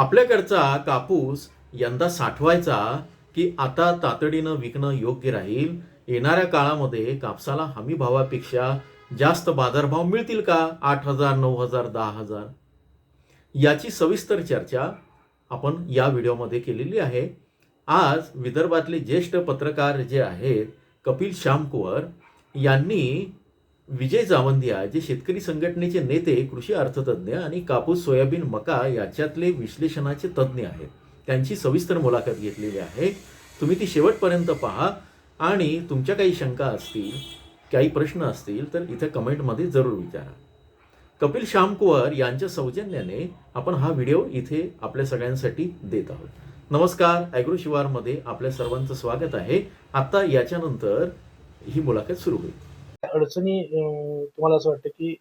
आपल्याकडचा कापूस यंदा साठवायचा की आता तातडीनं विकणं योग्य राहील? येणाऱ्या काळामध्ये कापसाला हमी भावापेक्षा जास्त बाजारभाव मिळतील का? आठ हजार नऊ हजार दहा हजार? याची सविस्तर चर्चा आपण या व्हिडिओमध्ये केलेली आहे. आज विदर्भातले ज्येष्ठ पत्रकार जे आहेत कपिल श्यामकुवर यांनी विजय जावंदिया जे शेतकरी संघटनेचे नेते कृषी अर्थतज्ञ आणि कापूस सोयाबीन मका याच्यातले विश्लेषणाचे तज्ज्ञ आहेत. त्यांची सविस्तर मुलाखत घेतलेली आहे. तुम्ही ती शेवटपर्यंत पहा आणि तुमच्या काही शंका असतील काही प्रश्न असतील तर इथे कमेंटमध्ये जरूर विचारा. कपिल श्यामकुवर यांच्या सौजन्याने आपण हा व्हिडिओ इथे आपल्या सगळ्यांसाठी देत आहोत. नमस्कार ॲग्रो शिवारमध्ये आपल्या सर्वांचं स्वागत आहे. आत्ता याच्यानंतर ही मुलाखत सुरू होईल. अडचणी तुम्हाला असं वाटतं की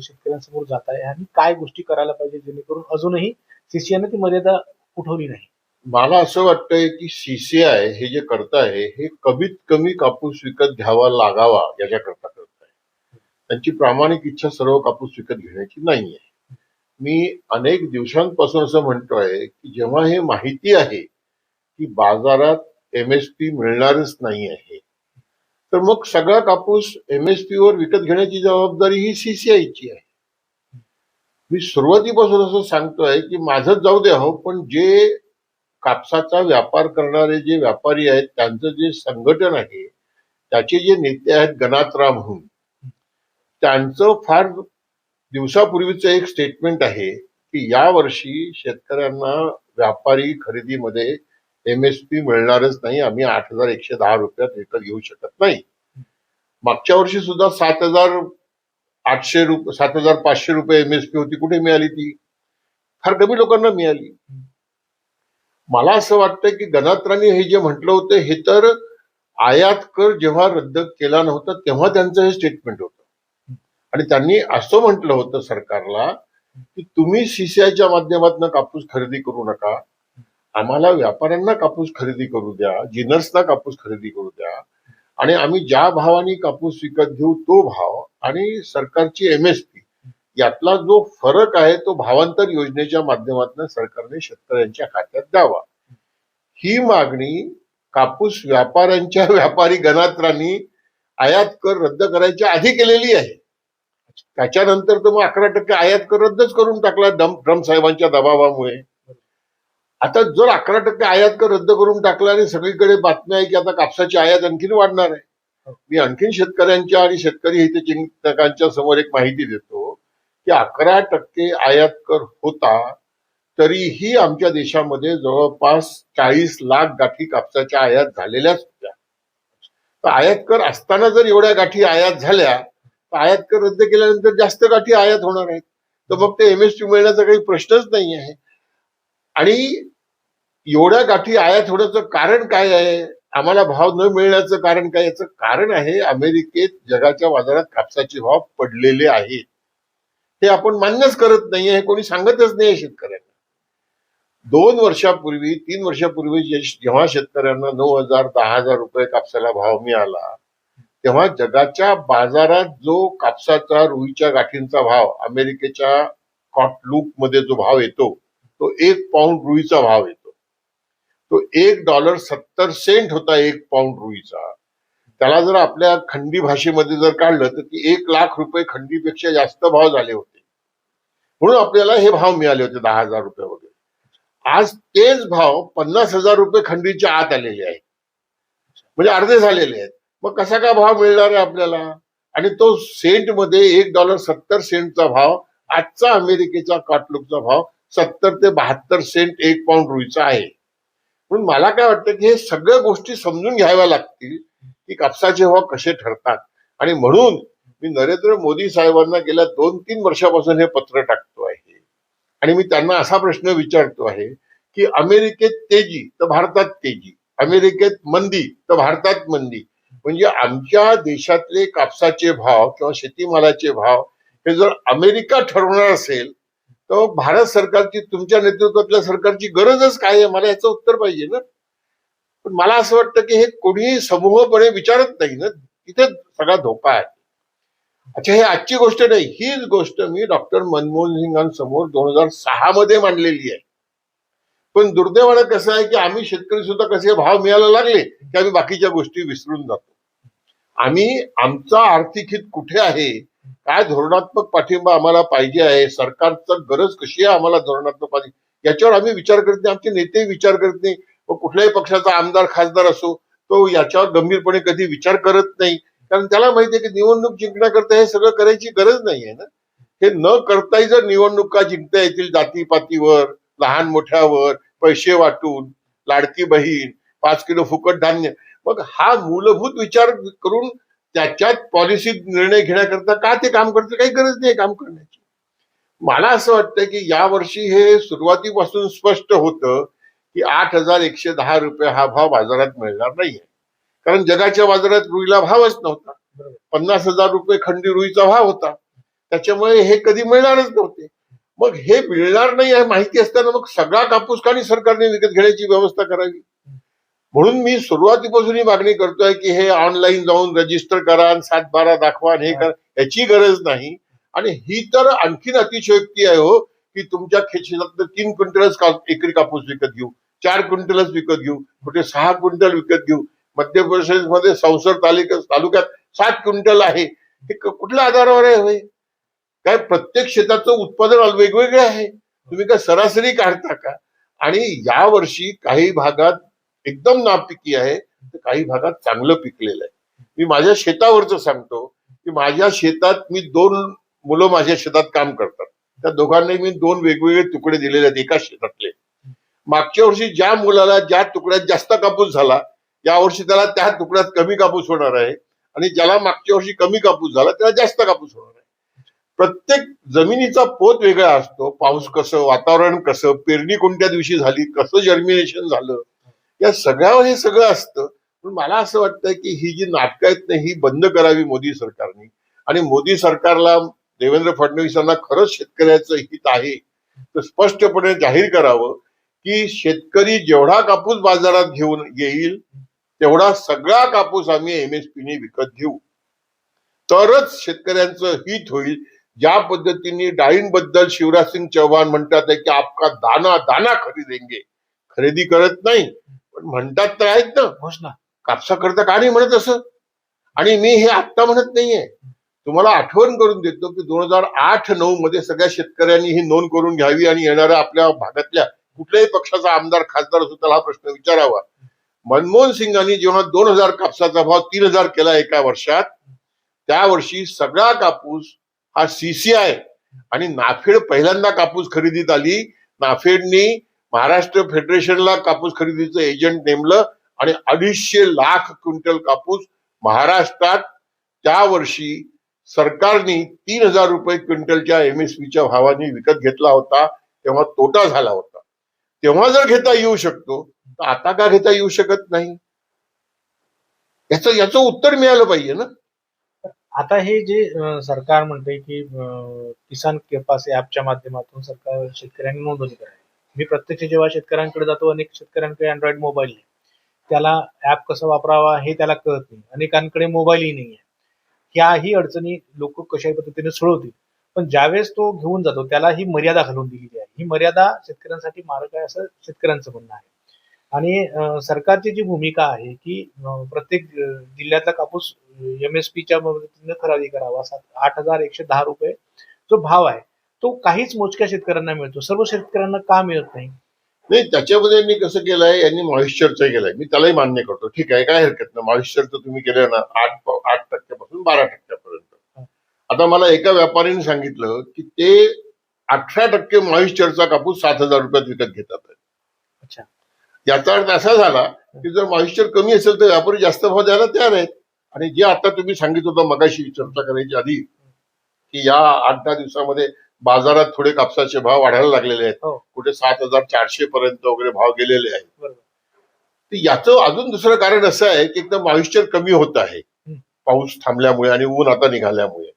शेतकऱ्यांसमोर जात आहे आणि काय गोष्टी करायला पाहिजे जेणेकरून अजूनही सीसीआयने ती मर्यादा उठवली नाही? मला असं वाटतंय की सीसीआय हे जे करत आहे हे कमीत कमी कापूस विकत घ्यावा लागावा याच्याकरता करत आहे त्यांची प्रामाणिक इच्छा सर्व कापूस विकत घेण्याची नाही आहे मी अनेक दिवसांपासून असं म्हणतोय की जेव्हा हे माहिती आहे की बाजारात एमएसपी मिळणारच नाही आहे तर मग सगळा कापूस एमएसपी वर विकत घेण्याची जबाबदारी ही सीसीआयची आहे. मी सुरुवातीपासून असं सांगतोय की माझंच जाऊ द्या हो पण जे कापसाचा व्यापार करणारे जे व्यापारी आहेत त्यांचं जे संघटन आहे त्याचे जे नेते आहेत गणात्रा म्हणून त्यांचं फार दिवसापूर्वीचं एक स्टेटमेंट आहे की या वर्षी शेतकऱ्यांना व्यापारी खरेदीमध्ये एमएसपी मिळणारच नाही. आम्ही आठ हजार एकशे दहा रुपयात विकत घेऊ शकत नाही. मागच्या वर्षी सुद्धा सात हजार आठशे रुपये सात हजार पाचशे रुपये एमएसपी होती. कुठे मिळाली ती? फार कमी लोकांना मिळाली. मला असं वाटतं की गणात्रांनी हे जे म्हटलं होतं हे तर आयात कर जेव्हा रद्द केला नव्हता तेव्हा त्यांचं हे स्टेटमेंट होतं. आणि त्यांनी असं म्हटलं होतं सरकारला की तुम्ही सीसीआयच्या माध्यमातून कापूस खरेदी करू नका. आम्हाला व्यापाऱ्यांना कापूस खरेदी करू द्या जिनर्सना कापूस खरेदी करू द्या. आणि आम्ही ज्या भावाने कापूस विकत घेऊ तो भाव आणि सरकारची एम एस पी यातला जो फरक आहे तो भावांतर योजनेच्या माध्यमातून सरकारने शेतकऱ्यांच्या खात्यात द्यावा. ही मागणी कापूस व्यापाऱ्यांच्या व्यापारी गणात्रांनी आयात कर रद्द करायच्या आधी केलेली आहे. त्याच्यानंतर तर मग अकरा टक्के आयात कर रद्दच करून टाकला दम साहेबांच्या दबावामुळे. आता जर अकरा टक्के आयात कर रद्द करून टाकला आणि सगळीकडे बातम्या आहे की आता कापसाची आयात आणखीन वाढणार आहे. मी आणखीन शेतकऱ्यांच्या आणि शेतकरी हितचिंतकांच्या समोर एक माहिती देतो की अकरा टक्के आयात कर होता तरीही आमच्या देशामध्ये जवळपास चाळीस लाख गाठी कापसाच्या आयात झालेल्याच होत्या. तर आयात कर असताना जर एवढ्या गाठी आयात झाल्या तर आयात कर रद्द केल्यानंतर जास्त गाठी आयात होणार आहेत. तर मग ते एमएसपी मिळण्याचा काही प्रश्नच नाही आहे आणि एवढ्या गाठी आयात होण्याचं कारण काय आहे? आम्हाला भाव न मिळण्याचं कारण काय? याचं कारण आहे अमेरिकेत जगाच्या बाजारात कापसाचे भाव पडलेले आहेत. हे आपण मान्यच करत नाहीये हे कोणी सांगतच नाही शेतकऱ्यांना. दोन वर्षापूर्वी तीन वर्षापूर्वी जेव्हा शेतकऱ्यांना नऊ हजार दहा हजार रुपये कापसाला भाव मिळाला तेव्हा जगाच्या बाजारात जो कापसाचा रुईच्या गाठींचा भाव अमेरिकेच्या कॉटलूकमध्ये जो भाव येतो तो एक पाऊंड रुईचा भाव येतो. तो एक डॉलर सत्तर सेंट होता एक पाऊंड रुईचा. त्याला जर आपल्या खंडी भाषेमध्ये जर काढलं तर ती एक लाख रुपये खंडीपेक्षा जास्त भाव झाले होते. म्हणून आपल्याला हे भाव मिळाले होते दहा हजार रुपये वगैरे. आज तेच भाव पन्नास हजार रुपये खंडीच्या आत आलेले आहेत. म्हणजे अर्धे झालेले आहेत. मग कसा काय भाव मिळणार आहे आपल्याला? आणि तो सेंटमध्ये एक डॉलर सत्तर सेंटचा भाव आजचा अमेरिकेचा काटलूकचा भाव सत्तर ते बहात्तर सेंट एक पाऊंड रुईचा आहे. म्हणून मला काय वाटतं की हे सगळ्या गोष्टी समजून घ्याव्या लागतील की कापसाचे भाव कसे ठरतात. आणि म्हणून मी नरेंद्र मोदी साहेबांना गेल्या दोन तीन वर्षापासून हे पत्र टाकतो आहे. आणि मी त्यांना असा प्रश्न विचारतो आहे की अमेरिकेत तेजी तर भारतात तेजी. अमेरिकेत मंदी तर भारतात मंदी. म्हणजे आमच्या देशातले कापसाचे भाव किंवा शेतीमालाचे भाव हे जर अमेरिका ठरवणार असेल तर भारत सरकारची तुमच्या नेतृत्वातल्या सरकारची गरजच काय आहे? मला याचं उत्तर पाहिजे ना. पण मला असं वाटतं की हे कोणीही समूहपणे विचारत नाही ना. तिथे सगळा धोका आहे. अच्छा हे आजची गोष्ट नाही. हीच गोष्ट मी डॉक्टर मनमोहन सिंगांसमोर दोन हजार सहा मध्ये मांडलेली आहे. पण दुर्दैवानं कसं आहे की आम्ही शेतकरी सुद्धा कसे भाव मिळायला लागले की आम्ही बाकीच्या गोष्टी विसरून जातो. आम्ही आमचा आर्थिक हित कुठे आहे? काय धोरणात्मक पाठिंबा आम्हाला पाहिजे आहे? सरकारचं गरज कशी आहे आम्हाला धोरणात्मक पाहिजे याच्यावर आम्ही विचार करत नाही आमचे नेते विचार करत नाही. व कुठल्याही पक्षाचा आमदार खासदार असो तो याच्यावर गंभीरपणे कधी विचार करत नाही. कारण त्याला माहिती आहे की निवडणूक जिंकण्याकरता हे सगळं करायची गरज नाही आहे ना? हे न करताही जर निवडणुका जिंकता येतील जातीपातीवर लहान मोठ्यावर पैसे वाटून लाडकी बहीण पाच किलो फुकट धान्य मग हा मूलभूत विचार करून त्याच्यात पॉलिसी निर्णय घेण्याकरता का ते काम करतं काही गरज नाही काम करण्याची. मला असं वाटतं की यावर्षी हे सुरुवातीपासून स्पष्ट होतं की आठ हजार एकशे दहा रुपये हा भाव बाजारात मिळणार नाहीये. कारण जगाच्या बाजारात रुईला भावच नव्हता. पन्नास हजार रुपये खंडी रुईचा भाव होता. त्याच्यामुळे हे कधी मिळणारच नव्हते. मग हे मिळणार नाही माहिती असताना मग सगळा कापूस का सरकारने विकत घेण्याची व्यवस्था करावी. म्हणून मी सुरुवातीपासून ही मागणी करतोय की हे ऑनलाईन जाऊन रजिस्टर करा आणि सात बारा दाखवा हे करा. याची गरज नाही. आणि ही तर आणखीन अतिशयोक्ती आहे हो की तुमच्या शेतात तीन क्विंटलच का- एकरी कापूस विकत घेऊ चार क्विंटलच विकत घेऊ कुठे सहा क्विंटल विकत घेऊ. मध्य प्रदेशमध्ये संसद तालुक्यात तालुक्यात सात क्विंटल आहे. हे कुठल्या आधारावर आहे? काय प्रत्येक शेताचं उत्पादन वेगवेगळे आहे. तुम्ही काय सरासरी काढता का? आणि यावर्षी काही भागात एकदम नापिकी आहे तर काही भागात चांगलं पिकलेलं आहे. मी माझ्या शेतावरचं सांगतो की माझ्या शेतात मी दोन मुलं माझ्या शेतात काम करतात. त्या दोघांनाही मी दोन वेगवेगळे तुकडे दिलेले आहेत एका शेतातले. मागच्या वर्षी ज्या मुलाला ज्या तुकड्यात जास्त कापूस झाला या वर्षी त्याला त्या तुकड्यात कमी कापूस होणार आहे आणि ज्याला मागच्या वर्षी कमी कापूस झाला त्याला जास्त कापूस होणार आहे. प्रत्येक जमिनीचा पोत वेगळा असतो. पाऊस कसं वातावरण कसं पेरणी कोणत्या दिवशी झाली कसं जर्मिनेशन झालं या सगळ्यावर हे सगळं असतं. पण मला असं वाटतं की ही जी नाटकं आहेत ना ही बंद करावी मोदी सरकारने. आणि मोदी सरकारला देवेंद्र फडणवीसांना खरंच शेतकऱ्याचं हित आहे. तर स्पष्टपणे जाहीर करावं की शेतकरी जेवढा कापूस बाजारात घेऊन येईल तेवढा सगळा कापूस आम्ही एमएसपीने विकत घेऊ. तरच शेतकऱ्यांचं हित होईल. ज्या पद्धतीने डाळींबद्दल शिवराज सिंग चौहान म्हणतात की आपका दाना दाना खरेदेंगे. खरेदी करत नाही. पण म्हणतात तर आहेत ना. घोषणा कापसाकरता का नाही म्हणत असं? आणि मी हे आत्ता म्हणत नाहीये. तुम्हाला आठवण करून देतो की दोन हजार आठ नऊ मध्ये सगळ्या शेतकऱ्यांनी ही नोंद करून घ्यावी आणि येणाऱ्या आपल्या भागातल्या कुठल्याही पक्षाचा आमदार खासदार असो त्याला हा प्रश्न विचारावा. मनमोहन सिंगांनी जेव्हा दोन हजार कापसाचा भाव तीन हजार केला एका वर्षात त्या वर्षी सगळा कापूस हा सीसीआय आणि नाफेड पहिल्यांदा कापूस खरेदीत आली. नाफेडनी महाराष्ट्र फेडरेशनला कापूस खरेदीचं एजंट नेमलं आणि अडीचशे लाख क्विंटल कापूस महाराष्ट्रात त्या वर्षी सरकारने तीन हजार रुपये क्विंटलच्या एमएसपीच्या भावाने विकत घेतला होता तेव्हा तोटा झाला होता. तेव्हा जर घेता येऊ शकतो तर आता का घेता येऊ शकत नाही? याचं याचं उत्तर मिळालं पाहिजे ना. आता हे जे सरकार म्हणते की किसान केपास ऍपच्या माध्यमातून सरकार शेतकऱ्यांनी नोंदणी करावी. मी प्रत्यक्ष जेव्हा शेतकऱ्यांकडे जातो अनेक शेतकऱ्यांकडे अँड्रॉइड मोबाईल नाही त्याला ऍप कसं वापरावा हे त्याला कळत नाही. अनेकांकडे मोबाईलही नाही आहे. ह्याही अडचणी लोक कशाही पद्धतीने सोडवतील. पण ज्यावेळेस तो घेऊन जातो त्याला ही मर्यादा घालून दिलेली आहे. ही मर्यादा शेतकऱ्यांसाठी मार्ग आहे असं शेतकऱ्यांचं म्हणणं आहे. आणि सरकारची जी भूमिका आहे की प्रत्येक जिल्ह्यातला कापूस एमएसपीच्या मदतीने खरेदी करावा सात आठ हजार एकशे दहा रुपये जो भाव आहे तो काहीच मोजक्या शेतकऱ्यांना मिळतो. सर्व शेतकऱ्यांना का मिळत नाही? नाही त्याच्यामध्ये मी कसं केलंय यांनी मॉइश्चरचं केलंय. मी त्यालाही मान्य करतो. ठीक आहे काय हरकत नाही. मॉइश्चरचं तुम्ही केलं ना आठ आठ टक्क्यापासून बारा टक्क्यापर्यंत. आता मला एका व्यापाऱ्याने सांगितलं की ते अठरा टक्के मॉइश्चरचा कापूस सात हजार रुपयात विकत घेतात. अच्छा. याचा अर्थ असा झाला की जर मॉइश्चर कमी असेल तर व्यापारी जास्त भाव द्यायला तयार आहेत. आणि जे आता तुम्ही सांगितलं होतं मगाशी चर्चा करायची आधी की या आठ दहा दिवसामध्ये बाजारात थोडे कापसाचे भाव वाढायला लागलेले आहेत. हो. कुठे सात हजार चारशे पर्यंत वगैरे भाव गेलेले आहेत. बरोबर. तर याचं अजून दुसरं कारण असं आहे की एकदम मॉइश्चर कमी होत आहे. पाऊस थांबल्यामुळे आणि ऊन आता निघाल्यामुळे.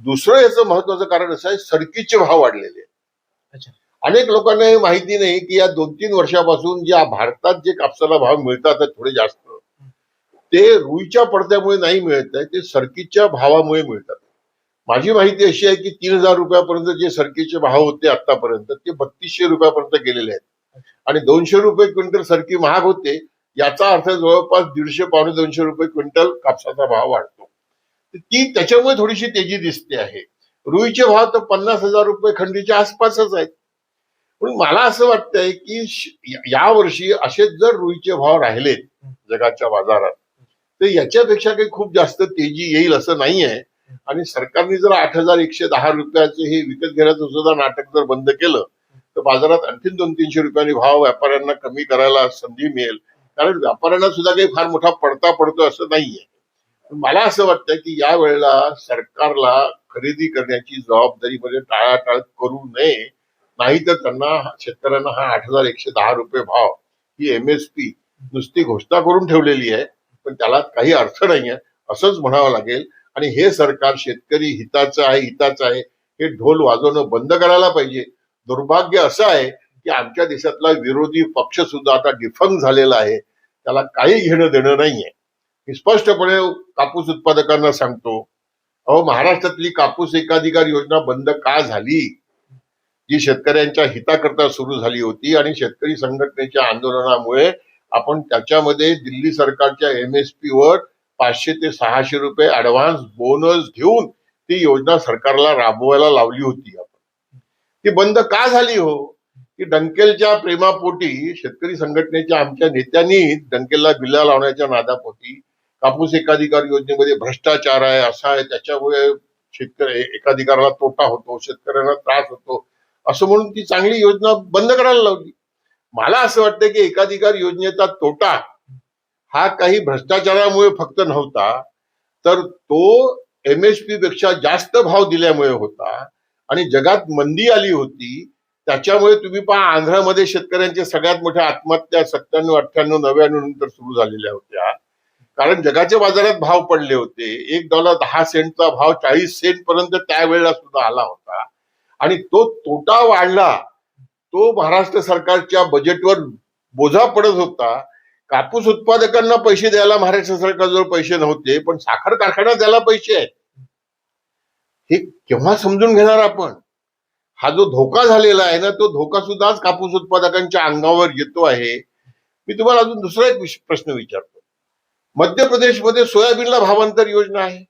दुसरं याचं महत्वाचं कारण असं आहे सरकीचे भाव वाढलेले आहेत. अच्छा. अनेक लोकांना हे माहिती नाही की या दोन तीन वर्षापासून ज्या भारतात जे कापसाला भाव मिळतात आहेत थोडे जास्त. ते रुईच्या पडद्यामुळे नाही मिळत आहे ते सरकीच्या भावामुळे मिळतात. माझी माहिती अशी आहे की तीन हजार रुपयापर्यंत जे सरकीचे भाव होते आतापर्यंत ते बत्तीसशे रुपयापर्यंत गेलेले आहेत. आणि दोनशे रुपये क्विंटल सरकी महाग होते याचा अर्थ जवळपास दीडशे पावणे दोनशे रुपये क्विंटल कापसाचा भाव वाढतो. ती त्याच्यामुळे थोडीशी तेजी दिसते आहे. रुईचे भाव तर पन्नास हजार रुपये खंडीच्या आसपासच आहेत. पण मला असं वाटतंय की या- यावर्षी असेच जर रुईचे भाव राहिलेत जगाच्या बाजारात तर याच्यापेक्षा काही खूप जास्त तेजी येईल असं नाही आहे आणि सरकारने जर आठ हजार एकशे दहा रुपयाचे हे विकत घेण्याचं सुद्धा नाटक जर बंद केलं तर बाजारात आणखी दोन तीनशे रुपयांनी भाव व्यापाऱ्यांना कमी करायला संधी मिळेल. कारण व्यापाऱ्यांना सुद्धा काही फार मोठा पडता पडतो असं नाहीये. मला असं वाटतं की या वेळेला सरकारला खरेदी करण्याची जबाबदारी म्हणजे टाळाटाळ करू नये. नाही तर त्यांना शेतकऱ्यांना हा आठ हजार एकशे दहा रुपये भाव ही एम एस पी नुसती घोषणा करून ठेवलेली आहे. पण त्याला काही अर्थ नाही आहे असंच म्हणावं लागेल आणि हे सरकार शेतकरी हिताचं आहे हिताचं आहे हे ढोल वाजवणं बंद करायला पाहिजे. दुर्भाग्य असं आहे की आमच्या देशातला विरोधी पक्ष सुद्धा आता डिफंग झालेला आहे. त्याला काही घेणं देणं नाहीये. मी स्पष्टपणे कापूस उत्पादकांना सांगतो अहो महाराष्ट्रातली कापूस एकाधिकार योजना बंद का झाली? जी शेतकऱ्यांच्या हिताकरता सुरू झाली होती आणि शेतकरी संघटनेच्या आंदोलनामुळे आपण त्याच्यामध्ये दिल्ली सरकारच्या एमएसपी वर पाचशे ते सहाशे रुपये ऍडव्हान्स बोनस घेऊन ती योजना सरकारला राबवायला लावली होती आपण. ती बंद का झाली हो? की डंकेलच्या प्रेमापोटी शेतकरी संघटनेच्या आमच्या नेत्यांनी डंकेलला बिल्ला लावण्याच्या नादापोटी कापूस एकाधिकार योजनेमध्ये भ्रष्टाचार आहे असा आहे त्याच्यामुळे शेतकरी एकाधिकाराला तोटा होतो शेतकऱ्यांना त्रास होतो असं म्हणून ती चांगली योजना बंद करायला लावली. मला असं वाटतं की एकाधिकार योजनेचा तोटा हा काही भ्रष्टाचारामुळे फक्त नव्हता तर तो एमएसपी पेक्षा जास्त भाव दिल्यामुळे होता आणि जगात मंदी आली होती त्याच्यामुळे तुम्ही पहा आंध्रामध्ये शेतकऱ्यांच्या सगळ्यात मोठ्या आत्महत्या सत्त्याण्णव अठ्ठ्याण्णव नव्याण्णव नंतर सुरू झालेल्या होत्या. कारण जगाच्या बाजारात भाव पडले होते. एक डॉलर दहा सेंटचा भाव चाळीस सेंट पर्यंत त्यावेळेला सुद्धा आला होता. आणि तो तोटा वाढला. तो महाराष्ट्र सरकारच्या बजेटवर बोजा पडत होता. कापूस उत्पादकांना पैसे द्यायला महाराष्ट्र सरकारजवळ पैसे नव्हते पण साखर कारखाना द्यायला पैसे आहेत. हे केव्हा समजून घेणार आपण? हा जो धोका झालेला आहे ना तो धोका सुद्धा आज कापूस उत्पादकांच्या अंगावर येतो आहे. मी तुम्हाला अजून दुसरा एक प्रश्न विचारतो. मध्य प्रदेशमध्ये सोयाबीनला भावांतर योजना आहे.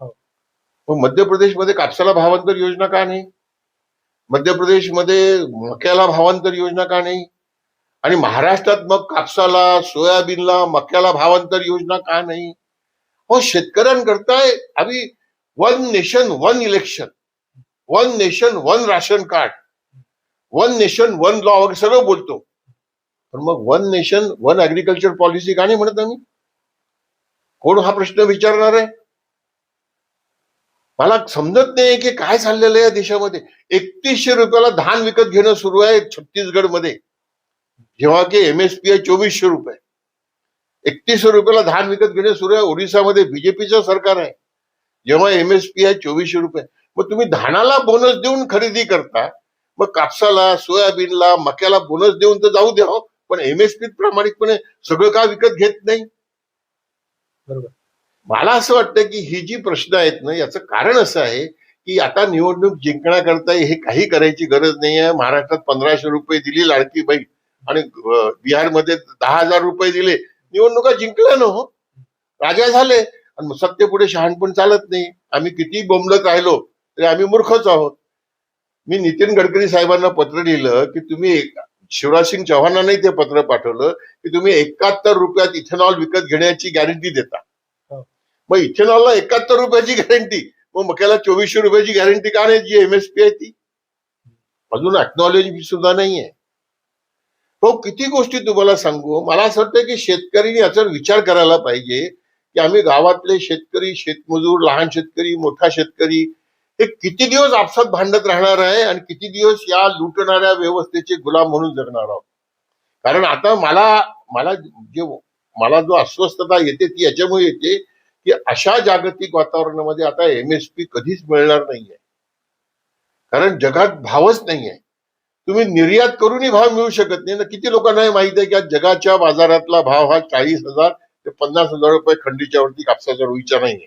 हो. पण मध्य प्रदेशमध्ये कापसाला भावांतर योजना का नाही? मध्य प्रदेशमध्ये मक्याला भावांतर योजना का नाही? आणि महाराष्ट्रात मग कापसाला सोयाबीनला मक्याला भावांतर योजना का नाही? हो शेतकऱ्यांकरताय आम्ही one nation one election one nation one ration card one nation one law वगैरे सगळं बोलतो. पण मग one nation one agriculture policy का नाही म्हणत आम्ही? कोण हा प्रश्न विचारणार आहे? मला समजत नाही की काय चाललेलं आहे या देशामध्ये. एकतीसशे रुपयाला धान विकत घेणं सुरू आहे छत्तीसगडमध्ये. जेव्हा की एमएसपी आहे चोवीसशे रुपये. एकतीसशे रुपयाला धान विकत घेणं सुरू आहे. ओडिसामध्ये बीजेपीचं सरकार आहे. जेव्हा एमएसपी आहे चोवीसशे रुपये. मग तुम्ही धानाला बोनस देऊन खरेदी करता. मग कापसाला सोयाबीनला मक्याला बोनस देऊन तर जाऊ द्या हो. पण एमएसपी प्रामाणिकपणे सगळं का विकत घेत नाही? बरोबर. मला असं वाटतं की ही जी प्रश्न आहेत ना याचं कारण असं आहे की आता निवडणूक जिंकण्याकरता हे काही करायची गरज नाही आहे महाराष्ट्रात पंधराशे रुपये दिली लाडकी बहीण. आणि बिहारमध्ये दहा हजार रुपये दिले. निवडणुका जिंकल्या ना हो. राजा झाले. आणि मग सत्तेपुढे शहाणपण चालत नाही. आम्ही किती बोंबलत राहिलो तरी आम्ही मूर्खच आहोत. मी नितीन गडकरी साहेबांना पत्र लिहिलं की तुम्ही शिवराज सिंग चौहानांनाही ते पत्र पाठवलं की तुम्ही एकाहत्तर रुपयात इथेनॉल विकत घेण्याची गॅरंटी देता. हो. मग इथेनॉलला एकाहत्तर रुपयाची गॅरंटी मग मक्याला चोवीसशे रुपयाची गॅरंटी का नाही जी एमएसपी आहे ती? अजून अक्नॉलेज सुद्धा नाहीये. भाऊ किती गोष्टी तुम्हाला सांगू? मला असं वाटतं की शेतकरीने याचा विचार करायला पाहिजे की आम्ही गावातले शेतकरी शेतमजूर लहान शेतकरी मोठा शेतकरी हे किती दिवस आपसात भांडत राहणार आहे आणि किती दिवस या लुटणाऱ्या व्यवस्थेचे गुलाम म्हणून जगणार आहोत? कारण आता मला मला जे मला जो अस्वस्थता येते ती याच्यामुळे येते की अशा जागतिक वातावरणामध्ये आता एमएसपी कधीच मिळणार नाहीये. कारण जगात भावच नाहीये. तुम्ही निर्यात करूनही भाव मिळू शकत नाही. ना किती लोकांना हे माहीत आहे की आज जगाच्या बाजारातला भाव हा चाळीस हजार ते पन्नास हजार रुपये खंडीच्या वरती कापसाच्या रुईच्या नाहीये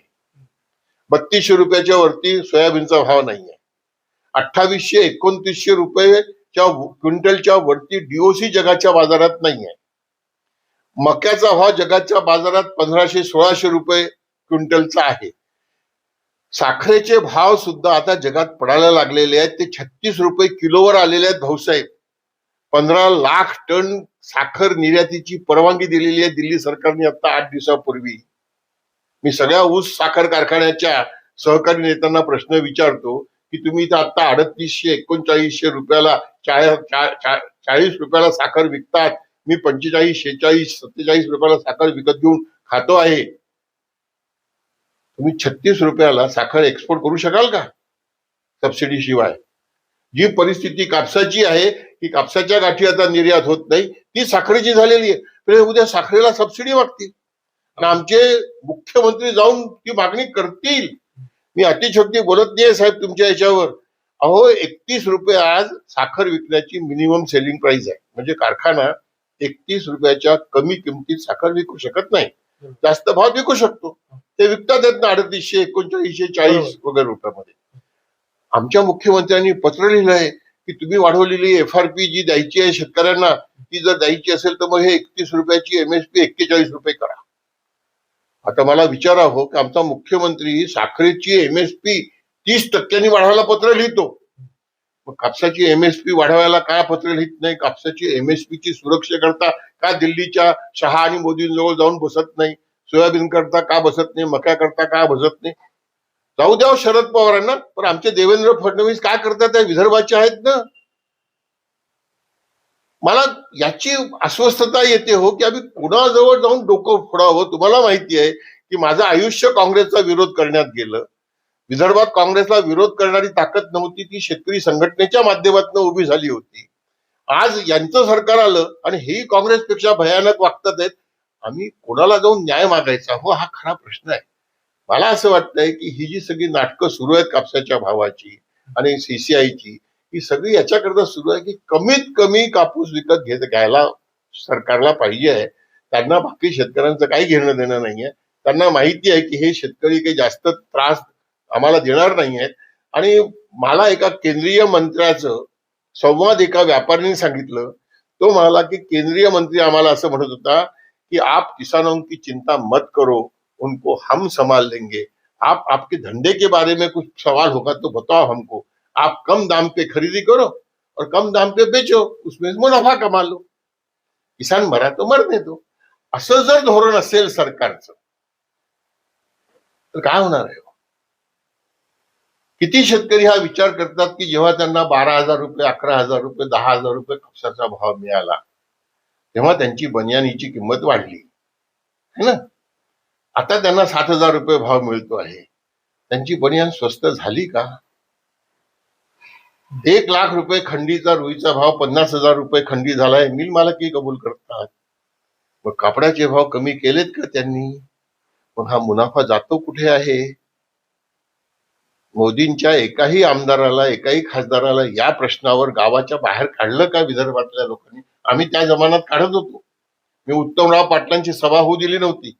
बत्तीसशे रुपयाच्या वरती सोयाबीनचा भाव नाहीये अठ्ठावीसशे एकोणतीसशे रुपयेच्या क्विंटलच्या वरती डीओसी जगाच्या बाजारात नाही आहे. मक्याचा भाव जगाच्या बाजारात पंधराशे सोळाशे रुपये क्विंटलचा आहे. साखरेचे भाव सुद्धा आता जगात पडायला लागलेले आहेत. ते छत्तीस रुपये किलोवर आलेले आहेत भाऊसाहेब. पंधरा लाख टन साखर निर्यातीची परवानगी दिलेली आहे दिल्ली सरकारने आता आठ दिवसापूर्वी. मी सगळ्या ऊस साखर कारखान्याच्या सहकारी नेत्यांना प्रश्न विचारतो की तुम्ही इथं आता अडतीसशे एकोणचाळीसशे रुपयाला चाळीस रुपयाला साखर विकतात. मी पंचेचाळीस शेहेचाळीस सत्तेचाळीस रुपयाला साखर विकत घेऊन खातो आहे. तुम्ही छत्तीस रुपयाला साखर एक्सपोर्ट करू शकाल का? सबसिडी शिवाय. जी परिस्थिती कापसाची आहे की कापसाच्या गाठी आता निर्यात होत नाही ती साखरेची झालेली आहे. तर उद्या साखरेला सबसिडी मागतील. आणि आमचे मुख्यमंत्री जाऊन ती मागणी करतील. मी अतिशोक्ती बोलत नाही साहेब तुमच्या याच्यावर. अहो एकतीस रुपये आज साखर विकण्याची मिनिमम सेलिंग प्राइस आहे. म्हणजे कारखाना एकतीस रुपयाच्या कमी किमतीत साखर विकू शकत नाही. जास्त भाव विकू शकतो. ते विकतात आहेत ना अडतीसशे एकोणचाळीसशे चाळीस वगैरे रुपयामध्ये. आमच्या मुख्यमंत्र्यांनी पत्र लिहिलं आहे की तुम्ही वाढवलेली एफ आर पी जी द्यायची आहे शेतकऱ्यांना ती जर द्यायची असेल तर मग हे एकतीस रुपयाची एमएसपी एक्केचाळीस रुपये करा. आता मला विचारावं की आमचा मुख्यमंत्री साखरेची एमएसपी तीस टक्क्यांनी वाढवायला पत्र लिहितो. मग कापसाची एमएसपी वाढवायला काय पत्र लिहित नाही? कापसाची एमएसपी ची सुरक्षा करता का दिल्लीच्या शहा आणि मोदींजवळ जाऊन बसत नाही? सोयाबीन करता का बसत नाही मका करता का बसत नाही? जाऊ द्या हो शरद पवारांना पण आमचे देवेंद्र फडणवीस काय करतात त्या विदर्भाचे आहेत ना? मला याची अस्वस्थता येते हो की आम्ही कुणाजवळ जाऊन डोकं फोडावं? तुम्हाला माहिती आहे की माझं आयुष्य काँग्रेसचा विरोध करण्यात गेलं. विदर्भात काँग्रेसला विरोध करणारी ताकद नव्हती ती शेतकरी संघटनेच्या माध्यमातून उभी झाली होती. आज यांचं सरकार आलं आणि हेही काँग्रेसपेक्षा भयानक वागतात आहेत. आम्ही कोणाला जाऊन न्याय मागायचा हो हा खरा प्रश्न आहे. मला असं वाटतंय की ही जी सगळी नाटकं सुरू आहेत कापसाच्या भावाची आणि सीसीआयची ही सगळी याच्याकरता सुरू आहे की कमीत कमी कापूस विकत घेत घ्यायला सरकारला पाहिजे आहे. त्यांना बाकी शेतकऱ्यांचं काही घेणं देणं नाहीये त्यांना माहिती आहे की हे शेतकरी काही जास्त त्रास आम्हाला देणार नाही आहेत. आणि मला एका केंद्रीय मंत्र्याचं संवाद एका व्यापाऱ्याने सांगितलं. तो म्हणाला की केंद्रीय मंत्री आम्हाला असं म्हणत होता कि आप किसानों की चिंता मत करो, उनको हम संभाल लेंगे। आप, आपके धंधे के बारे में कुछ सवाल होगा तो बताओ हमको। आप कम दाम पे खरीदी करो और कम दाम पे बेचो, उसमें मुनाफा कमा लो। किसान मरा तो मरने दो। असं जर धोरण असेल सरकारचं। तर काय होणार आहे किती शेतकरी हा विचार करतात की जेव्हा त्यांना बारा हज़ार रुपये, अकरा हज़ार रुपये, दहा हज़ार रुपये कापसाचा भाव मिळाला तेव्हा त्यांची बनियानीची किंमत वाढली. है ना? आता त्यांना सात हजार रुपये भाव मिळतो आहे. त्यांची बनियान स्वस्त झाली का? एक लाख रुपये खंडीचा रुईचा भाव पन्नास हजार रुपये खंडी झालाय मिल मालकही कबूल करतात. मग कापडाचे भाव कमी केलेत का त्यांनी? मग हा मुनाफा जातो कुठे आहे? मोदींच्या एकाही आमदाराला एकाही खासदाराला या प्रश्नावर गावाच्या बाहेर काढलं का विदर्भातल्या लोकांनी? आम्ही त्या जमान्यात काढत होतो. मी उत्तमराव पाटलांची सभा होऊ दिली नव्हती.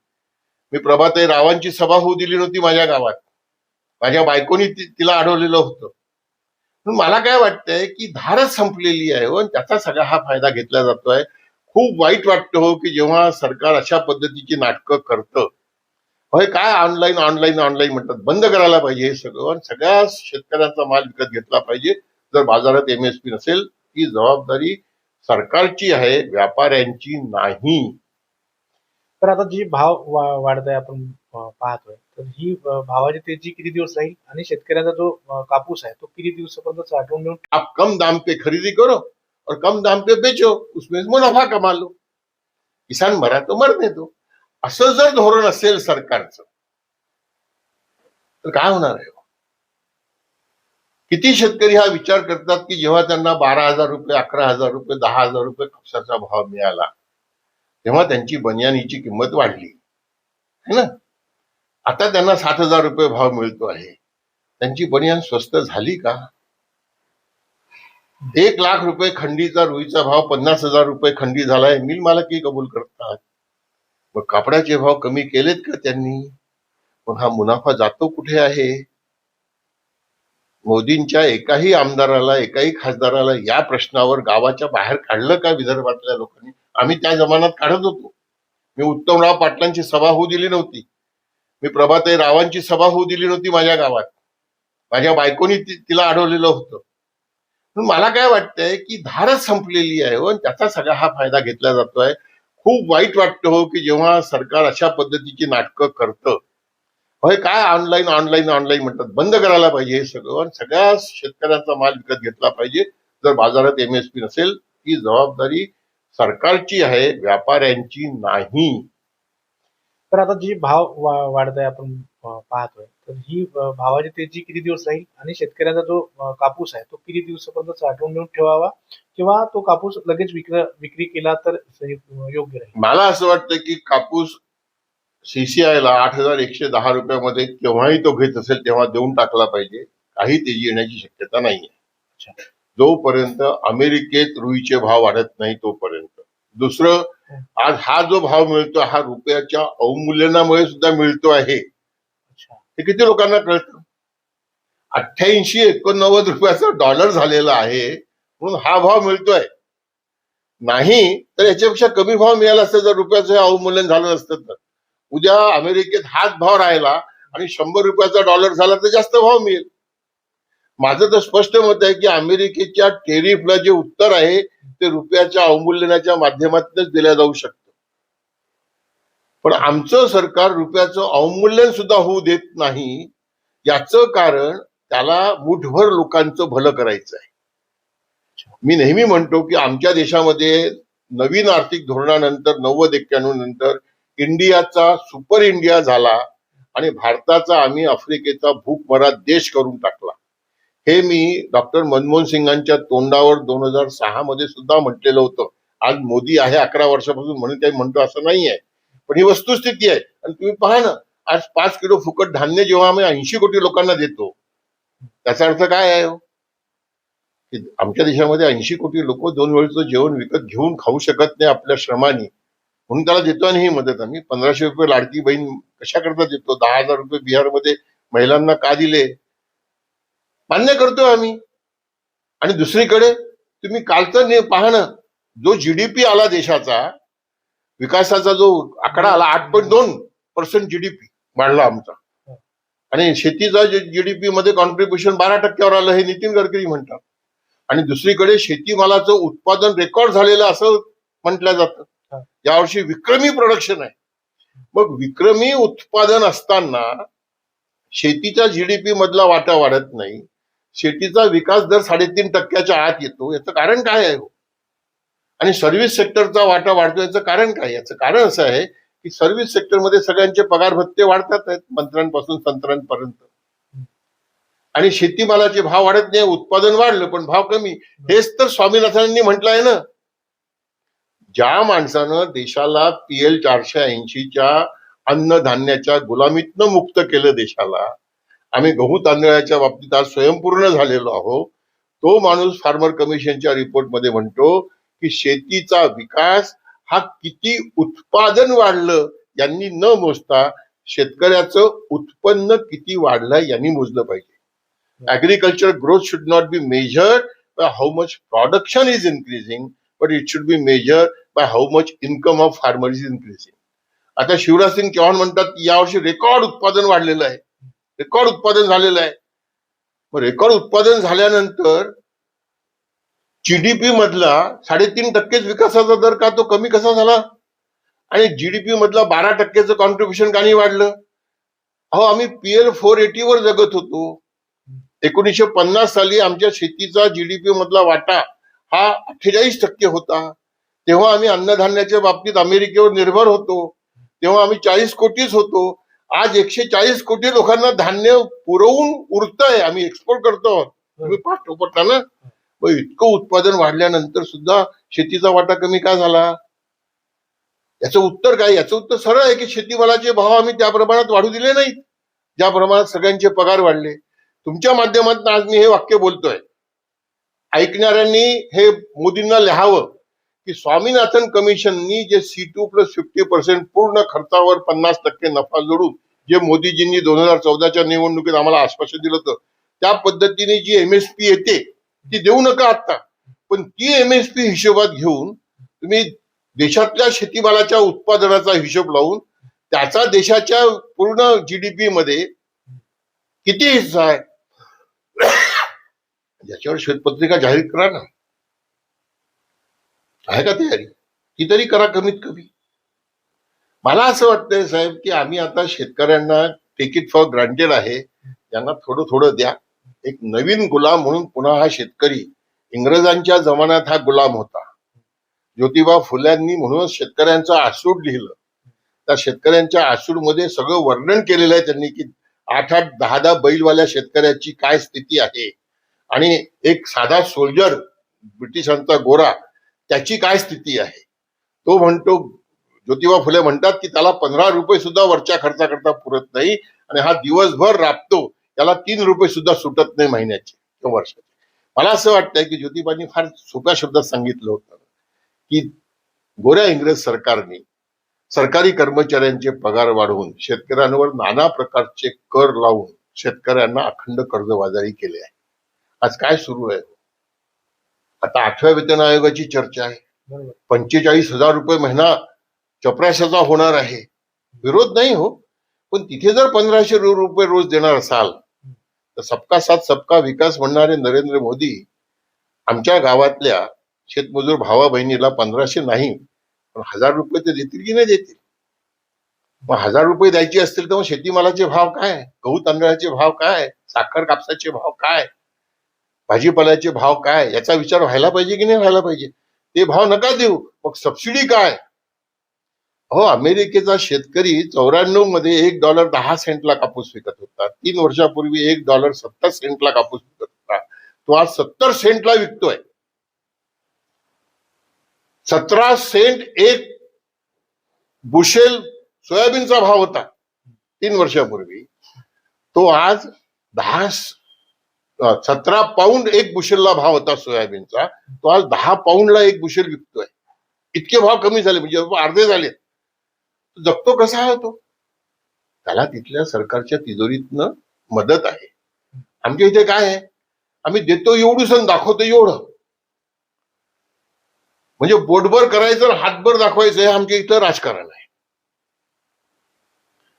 मी प्रभाताई रावांची सभा होऊ दिली नव्हती माझ्या गावात. माझ्या बायकोनी तिला अडवलेलं होतं. मला काय वाटतंय की धारच संपलेली आहे हो, आणि त्याचा सगळा हा फायदा घेतला जातोय. खूप वाईट वाटतं हो की जेव्हा सरकार अशा पद्धतीची नाटकं करतं. होय काय ऑनलाईन ऑनलाईन ऑनलाईन म्हणतात. बंद करायला पाहिजे हे सगळं आणि सगळ्या शेतकऱ्यांचा माल विकत घेतला पाहिजे. जर बाजारात एमएसपी नसेल ही जबाबदारी सरकारची आहे व्यापाऱ्यांची नाही. तर आता जी भाव वा- वाढत आहे आपण पाहतोय तर ही भावाची तेजी किती दिवस राहील? आणि शेतकऱ्यांचा जो कापूस आहे तो किती दिवसापर्यंत साठवून घेऊन आप कम दाम पे खरीदी करो और कम दाम पे बेचो उसमें मुनाफा कमा लो. किसान मरा तो मरने दो. असं जर धोरण असेल सरकारचं तर काय होणार आहे? किती शेतकरी हा विचार करतात की जेव्हा त्यांना बारा हजार रुपये अकरा हजार रुपये दहा हजार रुपये कापसाचा भाव मिळाला तेव्हा त्यांची बनियानीची किंमत वाढली. है ना? आता त्यांना सात हजार रुपये भाव मिळतो आहे. त्यांची बनियान स्वस्त झाली का? एक लाख रुपये खंडीचा रुईचा भाव पन्नास हजार रुपये खंडी झालाय मिल मालकही कबूल करतात. मग कापडाचे भाव कमी केलेत का त्यांनी? मग हा मुनाफा जातो कुठे आहे? मोदींच्या एकाही आमदाराला एकाही खासदाराला या प्रश्नावर गावाच्या बाहेर काढलं का विदर्भातल्या लोकांनी? आम्ही त्या जमान्यात काढत होतो. मी उत्तमराव पाटलांची सभा होऊ दिली नव्हती. मी प्रभाताई रावांची सभा होऊ दिली नव्हती माझ्या गावात. माझ्या बायकोनी तिला अडवलेलं होतं. पण मला काय वाटतंय की धारच संपलेली आहे आणि त्याचा सगळा हा फायदा घेतला जातोय. खूप वाईट वाटतं हो की जेव्हा सरकार अशा पद्धतीची नाटकं करतं होय काय ऑनलाईन ऑनलाईन ऑनलाईन म्हणतात. बंद करायला पाहिजे हे सगळं. सगळ्या शेतकऱ्यांचा माल विकत घेतला पाहिजे. जर बाजारात एमएसपी नसेल ही जबाबदारी सरकारची आहे व्यापाऱ्यांची नाही. तर आता जी भाव वाढत आहे आपण पाहतोय तर ही भावाची तेजी किती दिवस राहील? आणि शेतकऱ्यांचा जो कापूस आहे तो किती दिवसापर्यंत साठवून नेऊन ठेवावा? किंवा तो कापूस लगेच विक्र विक्री केला तर योग्य राहील? मला असं वाटतं की कापूस CCI ला आठ हजार एकशे दहा रुपयामध्ये केव्हाही तो घेत असेल तेव्हा देऊन टाकला पाहिजे. काही तेजी येण्याची शक्यता नाहीये. जोपर्यंत अमेरिकेत रुईचे भाव वाढत नाही तोपर्यंत. दुसरं आज हा जो भाव मिळतो हा रुपयाच्या अवमूल्यनामुळे सुद्धा मिळतो आहे. हे किती लोकांना कळतं? अठ्ठ्याऐंशी एकोणनव्वद रुपयाचा डॉलर झालेला आहे म्हणून हा भाव मिळतोय. नाही तर याच्यापेक्षा कमी भाव मिळाला असतं जर रुपयाचं हे अवमूल्यन झालं नसतं तर. उद्या अमेरिकेत हाच भाव राहिला आणि शंभर रुपयाचा डॉलर झाला तर जास्त भाव मिळेल. माझं तर स्पष्ट मत आहे की अमेरिकेच्या टेरिफला जे उत्तर आहे ते रुपयाच्या अवमूल्यनाच्या माध्यमातूनच दिल्या जाऊ शकतं. पण आमचं सरकार रुपयाचं अवमूल्यन सुद्धा होऊ देत नाही याचं कारण त्याला मुठभर लोकांचं भलं करायचं आहे मी नेहमी म्हणतो की आमच्या देशामध्ये नवीन आर्थिक धोरणानंतर नव्वद एक्क्याण्णव नंतर इंडियाचा सुपर इंडिया झाला आणि भारताचा आम्ही आफ्रिकेचा भूकमरा देश करून टाकला. हे मी डॉक्टर मनमोहन सिंगांच्या तोंडावर दोन हजार सहा मध्ये सुद्धा म्हटलेलं होतं. आज मोदी आहे अकरा वर्षापासून म्हणून काही म्हणतो असं नाही आहे पण ही वस्तुस्थिती आहे. आणि तुम्ही पहा ना आज पाच किलो फुकट धान्य जेव्हा आम्ही ऐंशी कोटी लोकांना देतो त्याचा अर्थ काय आहे हो? की आमच्या देशामध्ये ऐंशी कोटी लोक दोन वेळचं जेवण विकत घेऊन खाऊ शकत नाही आपल्या श्रमाने. म्हणून त्याला देतो आणि ही मदत आम्ही. पंधराशे रुपये लाडकी बहीण कशाकरता देतो? दहा हजार रुपये बिहारमध्ये महिलांना का दिले? मान्य करतोय आम्ही. आणि दुसरीकडे तुम्ही कालचं पाहणं जो जीडीपी आला देशाचा विकासाचा जो आकडा आला आठ पॉईंट दोन पर्सेंट जीडीपी वाढला आमचा. आणि शेतीचा जीडीपी मध्ये कॉन्ट्रीब्युशन बारा टक्क्यावर आलं हे नितीन गडकरी म्हणतात. आणि दुसरीकडे शेतीमालाचं उत्पादन रेकॉर्ड झालेलं असं म्हटलं जातं. यावर्षी विक्रमी प्रोडक्शन आहे. मग विक्रमी उत्पादन असताना शेतीच्या जीडीपी मधला वाटा वाढत नाही. शेतीचा विकास दर साडेतीन टक्क्याच्या आत येतो. याचं कारण काय आहे हो? आणि सर्व्हिस सेक्टरचा वाटा वाढतो याचं कारण काय? याचं कारण असं आहे की सर्व्हिस सेक्टरमध्ये सगळ्यांचे पगार भत्ते वाढतात आहेत मंत्र्यांपासून संत्रांपर्यंत. आणि शेतीमालाचे भाव वाढत नाही उत्पादन वाढलं पण भाव कमी. हेच तर स्वामीनाथनांनी म्हटलं आहे ना. ज्या माणसानं देशाला पीएल चारशे ऐंशीच्या अन्नधान्याच्या गुलामीतनं मुक्त केलं देशाला आम्ही गहू तांदळाच्या बाबतीत आज स्वयंपूर्ण झालेलो आहोत. तो माणूस फार्मर कमिशनच्या रिपोर्टमध्ये म्हणतो की शेतीचा विकास हा किती उत्पादन वाढलं यांनी न मोजता शेतकऱ्याचं उत्पन्न किती वाढलं यांनी मोजलं पाहिजे. Agriculture growth should not be measure how much production is increasing but it should be measure by how much income of of is is आता शिवराज सिंग चौहान म्हणतात की यावर्षी रेकॉर्ड उत्पादन वाढलेलं आहे. रेकॉर्ड उत्पादन झालेलं आहे. मग रेकॉर्ड उत्पादन झाल्यानंतर जीडीपी मधला साडेतीन टक्केच विकासाचा दर का तो कमी कसा झाला? आणि जीडीपी मधला बारा टक्क्याचं कॉन्ट्रीब्युशन का नाही वाढलं? अहो आम्ही पीएल फोर एटी वर जगत होतो. एकोणीसशे पन्नास साली आमच्या शेतीचा जीडीपी मधला वाटा हा अठ्ठेचाळीस टक्के होता. तेव्हा आम्ही अन्नधान्याच्या बाबतीत अमेरिकेवर निर्भर होतो. तेव्हा आम्ही चाळीस कोटीच होतो. आज एकशे चाळीस कोटी लोकांना धान्य पुरवून उरतंय. आम्ही एक्सपोर्ट करतो आहोत. तुम्ही ना. मग इतकं उत्पादन वाढल्यानंतर सुद्धा शेतीचा वाटा कमी का झाला? याचं उत्तर काय? याचं उत्तर सरळ आहे की शेतीमालाचे भाव आम्ही त्या प्रमाणात वाढू दिले नाहीत. ज्या प्रमाणात सगळ्यांचे पगार वाढले. तुमच्या माध्यमातून आज मी हे वाक्य बोलतोय. ऐकणाऱ्यांनी हे मोदींना लिहावं. की स्वामीनाथन कमिशननी जे C two plus fifty percent पूर्ण खर्चावर पन्नास टक्के नफा जोडून जे मोदीजींनी दोन हजार चौदाच्या निवडणुकीत आम्हाला आश्वासन दिलं होतं त्या पद्धतीने जी एमएसपी येते ती देऊ नका आता पण ती एमएसपी हिशोबात घेऊन तुम्ही देशातल्या शेतीमालाच्या उत्पादनाचा हिशोब लावून त्याचा देशाच्या पूर्ण जीडीपी मध्ये किती हिस्सा आहे? याच्यावर श्वेतपत्रिका जाहीर करा ना. आहे का तयारी? ती तरी करा कमीत कमी. मला असं वाटतंय साहेब की आम्ही आता शेतकऱ्यांना टिकिट फॉर ग्रांटेड आहे. त्यांना थोडं थोडं द्या. एक नवीन गुलाम म्हणून पुन्हा हा शेतकरी इंग्रजांच्या जमान्यात हा गुलाम होता. ज्योतिबा फुल्यांनी म्हणूनच शेतकऱ्यांचं आसूड लिहिलं. त्या शेतकऱ्यांच्या आसूडमध्ये सगळं वर्णन केलेलं आहे त्यांनी की आठ आठ दहा दहा बैलवाल्या शेतकऱ्याची काय स्थिती आहे. आणि एक साधा सोल्जर ब्रिटिशांचा गोरा त्याची काय स्थिती आहे? तो म्हणतो ज्योतिबा फुले म्हणतात की त्याला पंधरा रुपये सुद्धा वरच्या खर्चाकरता पुरत नाही आणि हा दिवसभर राबतो. त्याला तीन रुपये सुद्धा सुटत नाही महिन्याचे किंवा वर्षाचे. मला असं वाटतंय की ज्योतिबांनी फार सोप्या शब्दात सांगितलं होतं की गोऱ्या इंग्रज सरकारने सरकारी कर्मचाऱ्यांचे पगार वाढवून शेतकऱ्यांवर नाना प्रकारचे कर लावून शेतकऱ्यांना अखंड कर्जबाजारी केले आहे. आज काय सुरू आहे? आता आठव्या वेतन आयोगाची चर्चा आहे. पंचेचाळीस हजार रुपये महिना चपराशाचा होणार आहे. विरोध नाही हो. पण तिथे जर पंधराशे रुपये रोज देणार असाल तर सबका साथ सबका विकास म्हणणारे नरेंद्र मोदी आमच्या गावातल्या शेतमजूर भावा बहिणीला पंधराशे नाही पण हजार रुपये ते देतील की नाही देतील? मग हजार रुपये द्यायचे असतील तर मग शेतीमालाचे भाव काय? गहू तांदळाचे भाव काय? साखर कापसाचे भाव काय? भाजीपाल्याचे भाव काय? याचा विचार व्हायला पाहिजे की नाही व्हायला पाहिजे? ते भाव नका देऊ. मग सबसिडी काय? हो अमेरिकेचा शेतकरी चौऱ्याण्णवमध्ये एक डॉलर दहा सेंटला कापूस विकत होता. तीन वर्षापूर्वी एक डॉलर सत्तर सेंटला कापूस विकत होता. तो आज सत्तर सेंटला विकतोय. सतरा सेंट एक बुशेल सोयाबीनचा भाव होता. तीन वर्षापूर्वी. तो आज दहा सतरा पाऊंड एक बुशेलला भाव होता सोयाबीनचा. तो आज दहा पाऊंडला एक बुशेल विकतोय. इतके भाव कमी झाले म्हणजे अर्धे झाले. जगतो कसा आहे तो? त्याला तिथल्या सरकारच्या तिजोरीतनं मदत आहे. आमच्या इथे काय आहे? आम्ही देतो एवढूच आणि दाखवतो एवढं. म्हणजे बोटभर करायचं हातभर दाखवायचं हे आमच्या इथं राजकारण आहे.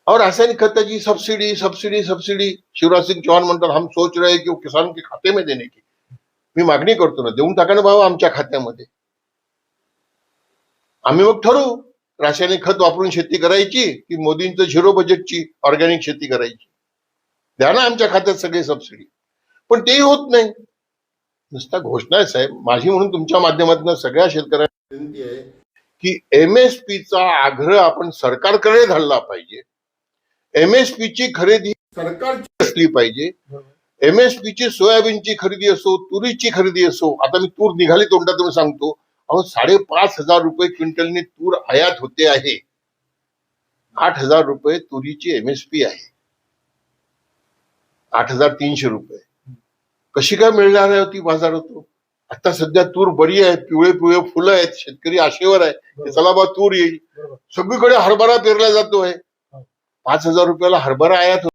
और रासायनिक खताची subsidy subsidy subsidy Shivraj Singh Chouhan म्हणतात हम सोच रहे की किसान के खाते में देने की। मी मागणी करतो ना देऊन टाका ना भाऊ आमच्या खात्यामध्ये. आम्ही मग ठरवू रासायनिक खत वापरून शेती करायची की मोदींचं झिरो बजेटची ऑर्गॅनिक शेती करायची. द्या ना आमच्या खात्यात सगळे सबसिडी पण तेही होत नाही. नुसता घोषणा आहे साहेब. माझी म्हणून तुमच्या माध्यमातून सगळ्या शेतकऱ्यांना विनंती आहे की एमएसपी चा आग्रह आपण सरकारकडे धरला पाहिजे. एमएसपी ची खरेदी सरकारची असली पाहिजे. एमएसपी ची सोयाबीनची खरेदी असो तुरीची खरेदी असो आता मी तूर निघाली तोंडातून सांगतो. अहो साडेपाच हजार रुपये क्विंटलने तूर आयात होते आहे. आठ हजार रुपये तुरीची एमएसपी आहे. आठ हजार तीनशे रुपये. कशी काय मिळणार आहे हो ती बाजारात? आता सध्या तूर बरी आहे पिवळे पिवळे फुलं आहेत शेतकरी आशेवर आहे. चला बा तूर येईल. सगळीकडे हरभरा पेरला जातोय. पाच हजार रुपयाला हरभरा आयात